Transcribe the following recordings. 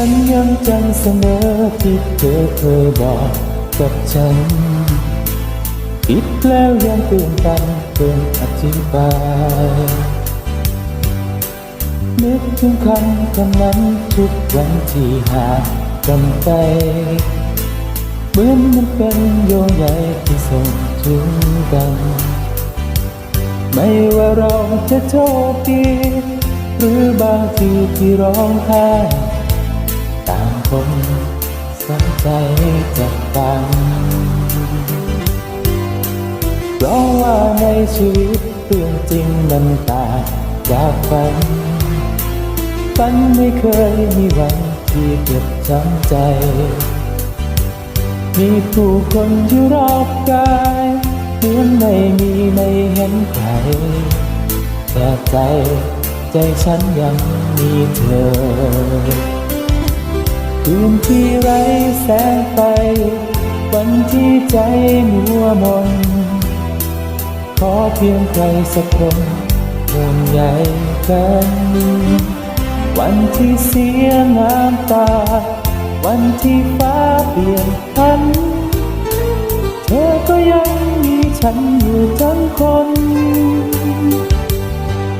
ันยังจำเสมอที่เธอเคยบอกกับฉันคิดแล้วยังตื่นตันเกินอธิบายนึกถึงคำคำนั้นทุกวันที่ห่างกันไปเหมือนมันเป็นโยงใยที่ส่งถึงกัน ไม่ว่าเราจะโชคดีหรือบางทีที่ร้องไห้ คนสนใจจะฟังเพราะว่าในชีวิตเรื่องจริงมันต่างจากฝันฝันไม่เคยมีวันที่เก็บจำใจ มีผู้คนอยู่รอบกายเหมือนไม่มีไม่เห็นใครแต่ใจใจฉันยังมีเธอ คืนที่ไร้แสงไฟ วันที่ใจมัวมน ขอเพียงใครสักคนห่วงใยกัน วันที่เสียน้ำตา วันที่ฟ้าเปลี่ยนพัน เธอก็ยังมีฉันอยู่ทั้งคน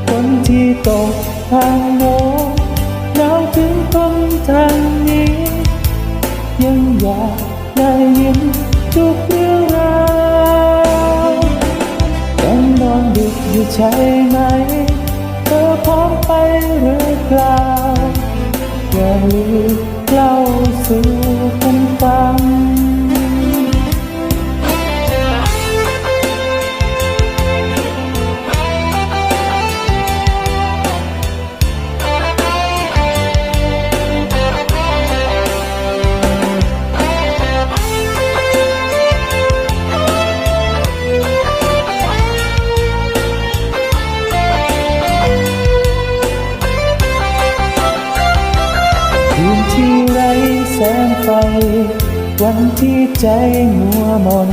คนที่ตกทางโน้นหนาวถึงคนทางนี้ ยังอยากได้ยินทุกเรื่องราวยังนอนดึกอยู่ใช่ไหม เธอพร้อมไปหรือเปล่าอย่าลืม งไฟ วันที่ใจมัวมน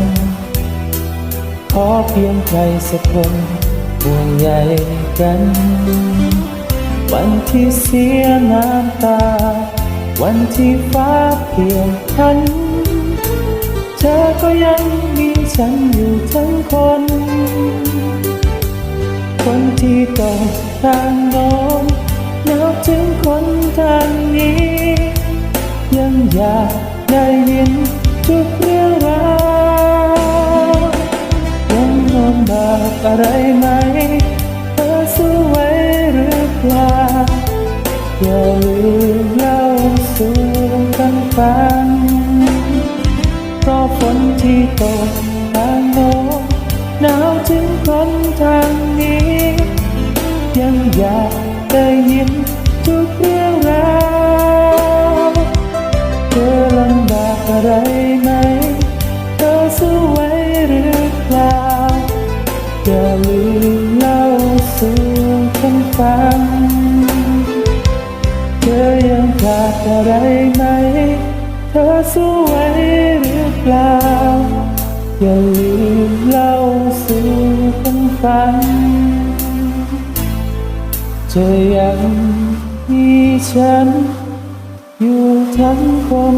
ขอเพียงใครสักคนห่วงใยกัน วันที่เสียน้ำตา วันที่ฟ้าเปลี่ยนพัน เธอก็ยังมีฉันอยู่ทั้งคน คนที่ตกทางโน้นหนาวถึงคนทางนี้ ยังอยากได้ยินทุกเรื่องราวยังลำบากอะไรไหมเธอสู้ไหวหรือเปล่าอย่าลืมเล่าสู่กันฟังเพราะฝนที่ตกทางโน้นหนาวถึงคนทางนี้ ยังอยากได้ยินทุกเรื่องราว ไรไหมเธอสู้ไหวหรือเปล่าอย่าลืมเล่าสู่กันฟังเธอยังขาดอะไรไหม เธอสู้ไหวหรือเปล่าอย่าลืมเล่าสู่กันฟังเธอยังมีฉันอยู่ทั้งคน